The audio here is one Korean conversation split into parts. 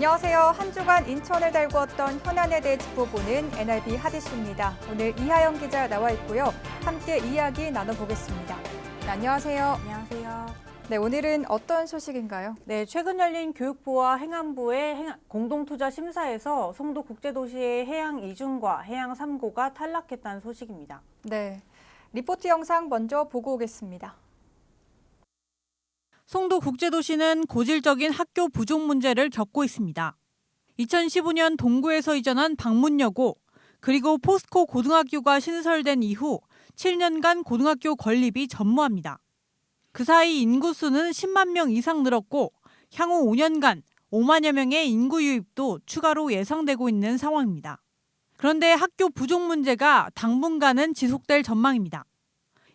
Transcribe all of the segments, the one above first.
안녕하세요. 한 주간 인천을 달구었던 현안에 대해 짚어보는 NRB 하디슈입니다. 오늘 이하영 기자 나와 있고요. 함께 이야기 나눠보겠습니다. 네, 안녕하세요. 안녕하세요. 네, 오늘은 어떤 소식인가요? 네, 최근 열린 교육부와 행안부의 행- 공동투자 심사에서 송도 국제도시의 해양 이중과 해양 3고가 탈락했다는 소식입니다. 네, 리포트 영상 먼저 보고 오겠습니다. 송도 국제도시는 고질적인 학교 부족 문제를 겪고 있습니다. 2015년 동구에서 이전한 방문여고 그리고 포스코 고등학교가 신설된 이후 7년간 고등학교 건립이 전무합니다. 그 사이 인구수는 10만 명 이상 늘었고 향후 5년간 5만여 명의 인구 유입도 추가로 예상되고 있는 상황입니다. 그런데 학교 부족 문제가 당분간은 지속될 전망입니다.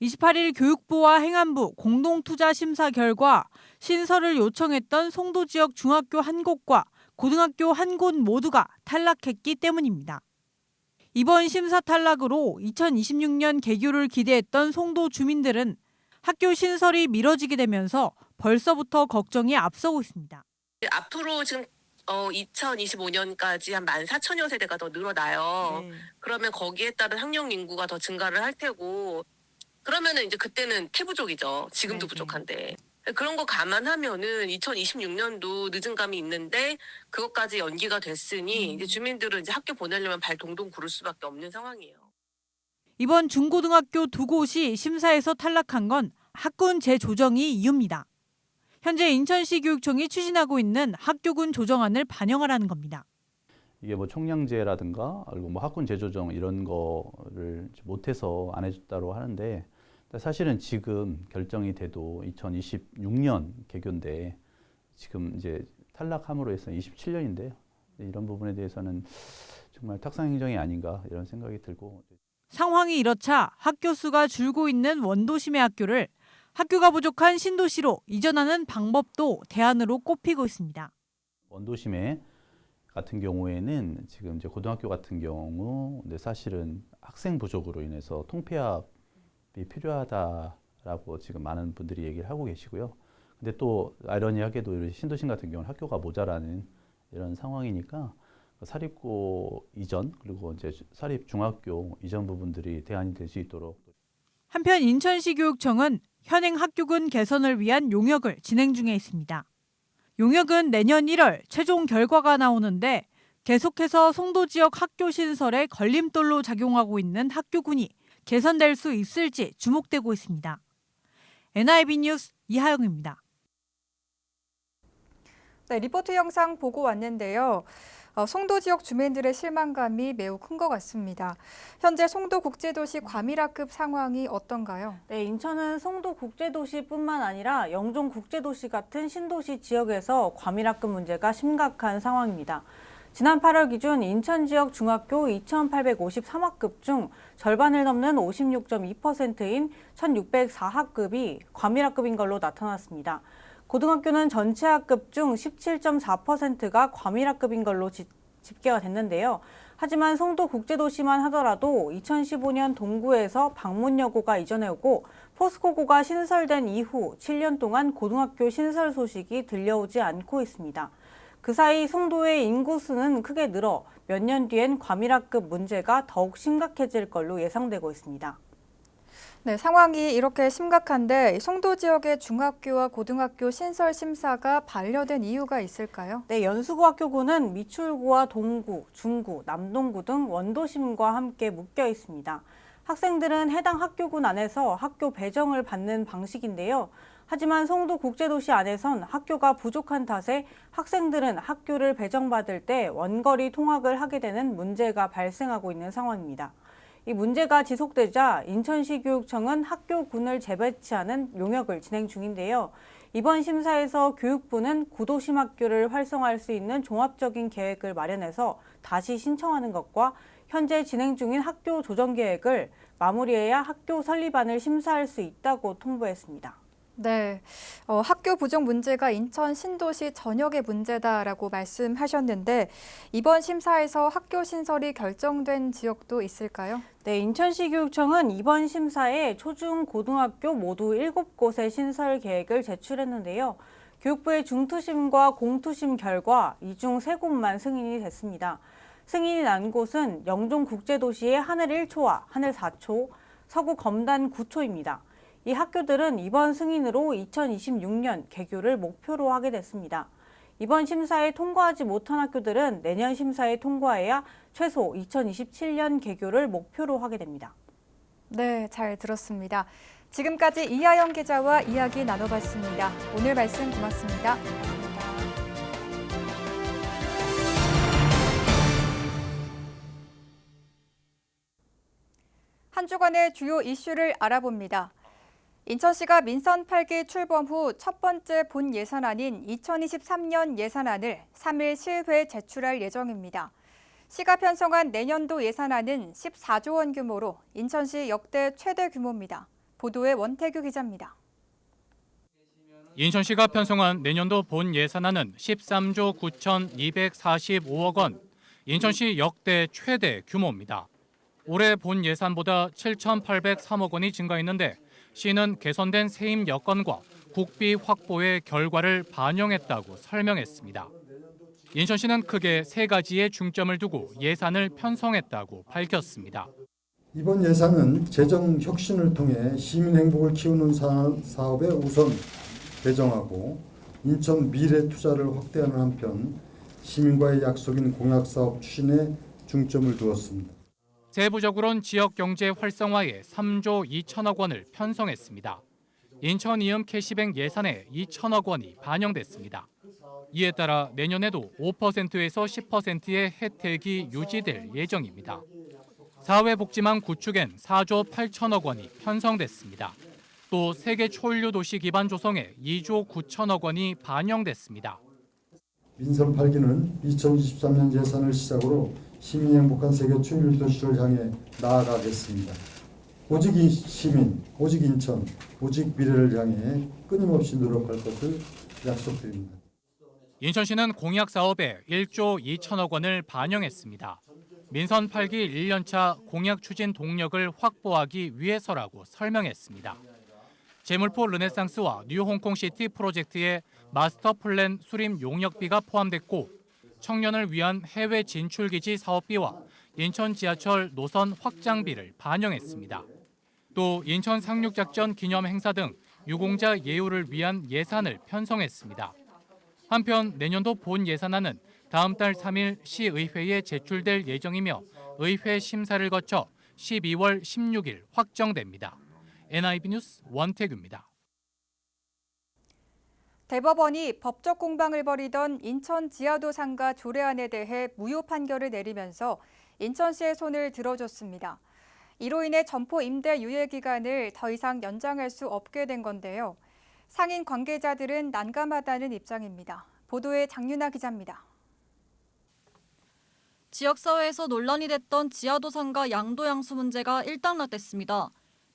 28일 교육부와 행안부 공동투자 심사 결과 신설을 요청했던 송도 지역 중학교 한 곳과 고등학교 한 곳 모두가 탈락했기 때문입니다. 이번 심사 탈락으로 2026년 개교를 기대했던 송도 주민들은 학교 신설이 미뤄지게 되면서 벌써부터 걱정이 앞서고 있습니다. 앞으로 지금 어 2025년까지 한 14,000여 세대가 더 늘어나요. 네. 그러면 거기에 따른 학령 인구가 더 증가를 할 테고 그러면은 이제 그때는 태부족이죠. 지금도 네, 네. 부족한데. 그런 거 감안하면은 2026년도 늦은 감이 있는데 그것까지 연기가 됐으니 음. 이제 주민들은 이제 학교 보내려면 발 동동 구를 수밖에 없는 상황이에요. 이번 중고등학교 두 곳이 심사에서 탈락한 건 학군 재조정이 이유입니다. 현재 인천시 교육청이 추진하고 있는 학교군 조정안을 반영하라는 겁니다. 이게 뭐 총량제라든가 그리고 뭐 학군 재조정 이런 거를 못해서 안 해줬다고 하는데 사실은 지금 결정이 돼도 2026년 개교인데 지금 이제 탈락함으로 해서 27년인데요. 이런 부분에 대해서는 정말 탁상행정이 아닌가 이런 생각이 들고 상황이 이렇자 학교 수가 줄고 있는 원도심의 학교를 학교가 부족한 신도시로 이전하는 방법도 대안으로 꼽히고 있습니다. 원도심에 같은 경우에는 지금 이제 고등학교 같은 경우 근데 사실은 학생 부족으로 인해서 통폐합이 필요하다라고 지금 많은 분들이 얘기를 하고 계시고요. 근데 또 아이러니하게도 신도심 같은 경우는 학교가 모자라는 이런 상황이니까 사립고 이전 그리고 이제 사립 중학교 이전 부분들이 대안이 될 수 있도록 한편 인천시 교육청은 현행 학교군 개선을 위한 용역을 진행 중에 있습니다. 용역은 내년 1월 최종 결과가 나오는데 계속해서 송도 지역 학교 신설에 걸림돌로 작용하고 있는 학교군이 개선될 수 있을지 주목되고 있습니다. NIB 뉴스 이하영입니다. 네, 리포트 영상 보고 왔는데요. 어, 송도 지역 주민들의 실망감이 매우 큰 것 같습니다. 현재 송도 국제도시 과밀화급 상황이 어떤가요? 네, 인천은 송도 국제도시뿐만 아니라 영종 국제도시 같은 신도시 지역에서 과밀학급 문제가 심각한 상황입니다. 지난 8월 기준 인천 지역 중학교 2,853학급 중 절반을 넘는 56.2%인 1,604학급이 과밀학급인 걸로 나타났습니다. 고등학교는 전체 학급 중 17.4%가 과밀학급인 걸로 지- 집계가 됐는데요. 하지만 송도 국제도시만 하더라도 2015년 동구에서 방문여고가 이전해 오고 포스코고가 신설된 이후 7년 동안 고등학교 신설 소식이 들려오지 않고 있습니다. 그 사이 송도의 인구수는 크게 늘어 몇 년 뒤엔 과밀학급 문제가 더욱 심각해질 걸로 예상되고 있습니다. 네, 상황이 이렇게 심각한데 송도 지역의 중학교와 고등학교 신설 심사가 반려된 이유가 있을까요? 네, 연수고학교구는 미출구와 동구, 중구, 남동구 등 원도심과 함께 묶여 있습니다. 학생들은 해당 학교군 안에서 학교 배정을 받는 방식인데요. 하지만 송도 국제도시 안에선 학교가 부족한 탓에 학생들은 학교를 배정받을 때 원거리 통학을 하게 되는 문제가 발생하고 있는 상황입니다. 이 문제가 지속되자 인천시 교육청은 학교 군을 재배치하는 용역을 진행 중인데요. 이번 심사에서 교육부는 구도심 학교를 활성화할 수 있는 종합적인 계획을 마련해서 다시 신청하는 것과 현재 진행 중인 학교 조정 계획을 마무리해야 학교 설립안을 심사할 수 있다고 통보했습니다. 네, 어, 학교 부족 문제가 인천 신도시 전역의 문제다라고 말씀하셨는데 이번 심사에서 학교 신설이 결정된 지역도 있을까요? 네, 인천시 교육청은 이번 심사에 초중 고등학교 모두 7곳의 신설 계획을 제출했는데요. 교육부의 중투심과 공투심 결과 이중세 곳만 승인이 됐습니다. 승인이 난 곳은 영종국제도시의 하늘 1초와 하늘 4초, 서구 검단 9초입니다. 이 학교들은 이번 승인으로 2026년 개교를 목표로 하게 됐습니다. 이번 심사에 통과하지 못한 학교들은 내년 심사에 통과해야 최소 2027년 개교를 목표로 하게 됩니다. 네, 잘 들었습니다. 지금까지 이하영 기자와 이야기 나눠봤습니다. 오늘 말씀 고맙습니다. 한 주간의 주요 이슈를 알아봅니다. 인천시가 민선 8기 출범 후 첫 번째 본 예산안인 2023년 예산안을 3일 실회에 제출할 예정입니다. 시가 편성한 내년도 예산안은 14조 원 규모로 인천시 역대 최대 규모입니다. 보도에 원태규 기자입니다. 인천시가 편성한 내년도 본 예산안은 13조 9,245억 원, 인천시 역대 최대 규모입니다. 올해 본 예산보다 7,803억 원이 증가했는데 시는 개선된 세임 여건과 국비 확보의 결과를 반영했다고 설명했습니다. 인천시는 크게 세 가지의 중점을 두고 예산을 편성했다고 밝혔습니다. 이번 예산은 재정 혁신을 통해 시민 행복을 키우는 사- 사업에 우선 배정하고 인천 미래 투자를 확대하는 한편 시민과의 약속인 공약 사업 추진에 중점을 두었습니다. 세부적으로는 지역 경제 활성화에 3조 2천억 원을 편성했습니다. 인천 이음 캐시백 예산에 2천억 원이 반영됐습니다. 이에 따라 내년에도 5%에서 10%의 혜택이 유지될 예정입니다. 사회복지망 구축엔 4조 8천억 원이 편성됐습니다. 또 세계 초일류 도시 기반 조성에 2조 9천억 원이 반영됐습니다. 민선 8기는 2023년 예산을 시작으로 시민이 행복한 세계 초일 도시를 향해 나아가겠습니다. 오직 이 시민, 오직 인천, 오직 미래를 향해 끊임없이 노력할 것을 약속드립니다. 인천시는 공약 사업에 1조 2천억 원을 반영했습니다. 민선 8기 1년차 공약 추진 동력을 확보하기 위해서라고 설명했습니다. 제물포 르네상스와 뉴 홍콩시티 프로젝트의 마스터 플랜 수립 용역비가 포함됐고 청년을 위한 해외 진출 기지 사업비와 인천 지하철 노선 확장비를 반영했습니다. 또 인천 상륙작전 기념 행사 등 유공자 예우를 위한 예산을 편성했습니다. 한편 내년도 본 예산안은 다음 달 3일 시의회에 제출될 예정이며 의회 심사를 거쳐 12월 16일 확정됩니다. NIB 뉴스 원태규입니다. 대법원이 법적 공방을 벌이던 인천 지하도 상가 조례안에 대해 무효 판결을 내리면서 인천시의 손을 들어줬습니다. 이로 인해 점포 임대 유예 기간을 더 이상 연장할 수 없게 된 건데요. 상인 관계자들은 난감하다는 입장입니다. 보도에 장윤아 기자입니다. 지역사회에서 논란이 됐던 지하도 상가 양도양수 문제가 일단락됐습니다.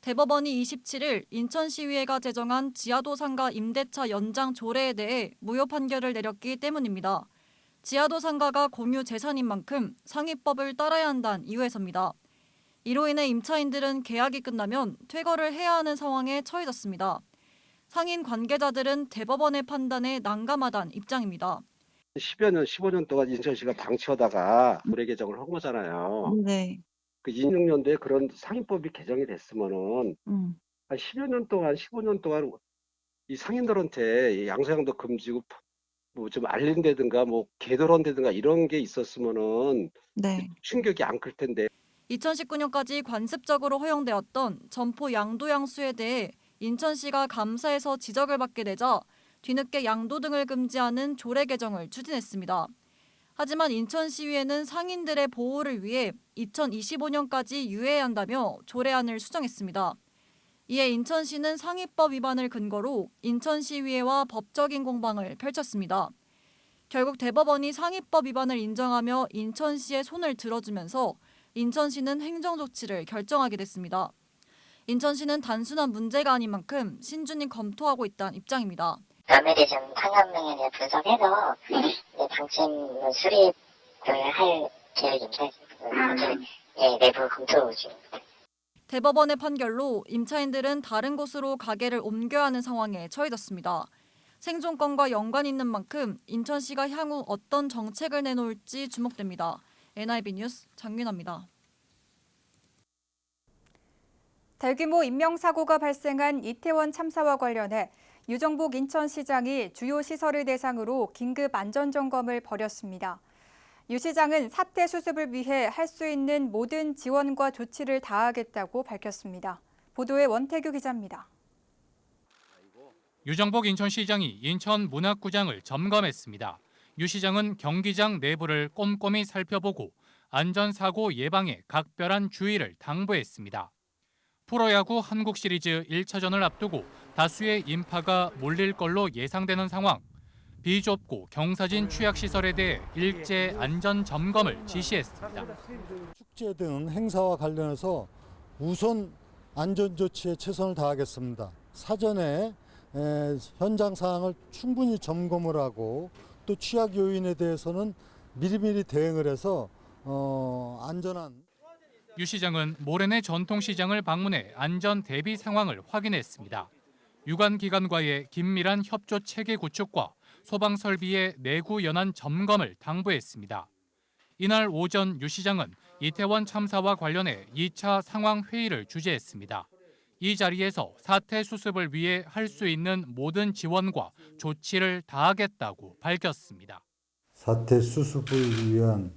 대법원이 27일 인천시의회가 제정한 지하도 상가 임대차 연장 조례에 대해 무효 판결을 내렸기 때문입니다. 지하도 상가가 공유 재산인 만큼 상위법을 따라야 한다는 이유에서입니다. 이로 인해 임차인들은 계약이 끝나면 퇴거를 해야 하는 상황에 처해졌습니다. 상인 관계자들은 대법원의 판단에 난감하다는 입장입니다. 10여 년, 15년 동안 인천시가 방치하다가 조례 개정을 한 거잖아요. 네. 그 26년도에 그런 상인법이 개정이 됐으면은 음. 한 10여 년 동안, 15년 동안 이 상인들한테 이 양서양도 금지고 뭐 좀 알린다든가 뭐 개도런다든가 이런 게 있었으면은 네. 충격이 안 클 텐데 2019년까지 관습적으로 허용되었던 점포 양도 양수에 대해 인천시가 감사에서 지적을 받게 되자 뒤늦게 양도 등을 금지하는 조례 개정을 추진했습니다. 하지만 인천시의회는 상인들의 보호를 위해 2025년까지 유예한다며 조례안을 수정했습니다. 이에 인천시는 상위법 위반을 근거로 인천시의회와 법적인 공방을 펼쳤습니다. 결국 대법원이 상위법 위반을 인정하며 인천시의 손을 들어주면서 인천시는 행정조치를 결정하게 됐습니다. 인천시는 단순한 문제가 아닌 만큼 신중히 검토하고 있다는 입장입니다. 면밀히 좀 상담 명령을 분석해서 이제 방침 수립을 할 계획입니다. 아무튼 예, 내부 검토 중입니다. 대법원의 판결로 임차인들은 다른 곳으로 가게를 옮겨야 하는 상황에 처해졌습니다. 생존권과 연관 있는 만큼 인천시가 향후 어떤 정책을 내놓을지 주목됩니다. NIB 뉴스 장윤아입니다. 대규모 인명사고가 발생한 이태원 참사와 관련해 유정복 인천시장이 주요 시설을 대상으로 긴급 안전점검을 벌였습니다. 유 시장은 사태 수습을 위해 할 수 있는 모든 지원과 조치를 다하겠다고 밝혔습니다. 보도에 원태규 기자입니다. 유정복 인천시장이 인천 문학구장을 점검했습니다. 유 시장은 경기장 내부를 꼼꼼히 살펴보고 안전사고 예방에 각별한 주의를 당부했습니다. 프로야구 한국 시리즈 1차전을 앞두고 다수의 인파가 몰릴 걸로 예상되는 상황. 비좁고 경사진 취약 시설에 대해 일제 안전 점검을 지시했습니다. 축제 등 행사와 관련해서 우선 안전 조치에 최선을 다하겠습니다. 사전에 에, 현장 상황을 충분히 점검을 하고 또 취약 요인에 대해서는 미리미리 대응을 해서 어, 안전한 유 시장은 모레내 전통시장을 방문해 안전 대비 상황을 확인했습니다. 유관 기관과의 긴밀한 협조 체계 구축과 소방 설비의 내구 연안 점검을 당부했습니다. 이날 오전 유 시장은 이태원 참사와 관련해 2차 상황 회의를 주재했습니다. 이 자리에서 사태 수습을 위해 할 수 있는 모든 지원과 조치를 다하겠다고 밝혔습니다. 사태 수습을 위한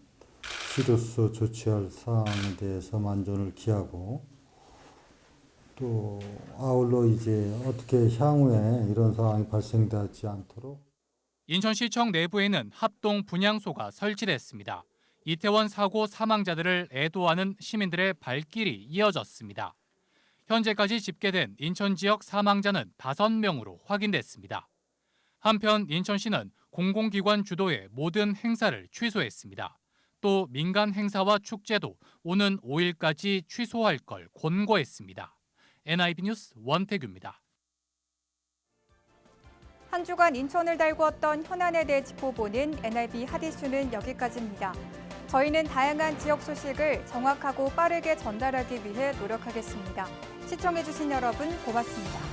시로서 조치할 사항에 대해서 만전을 기하고 또 아울러 이제 어떻게 향후에 이런 상황이 발생되지 않도록 인천시청 내부에는 합동 분향소가 설치됐습니다. 이태원 사고 사망자들을 애도하는 시민들의 발길이 이어졌습니다. 현재까지 집계된 인천 지역 사망자는 5명으로 확인됐습니다. 한편 인천시는 공공기관 주도의 모든 행사를 취소했습니다. 또 민간 행사와 축제도 오는 5일까지 취소할 걸 권고했습니다. NIB 뉴스 원태규입니다. 한 주간 인천을 달구었던 현안에 대해 짚어보는 NIB 핫이슈는 여기까지입니다. 저희는 다양한 지역 소식을 정확하고 빠르게 전달하기 위해 노력하겠습니다. 시청해주신 여러분 고맙습니다.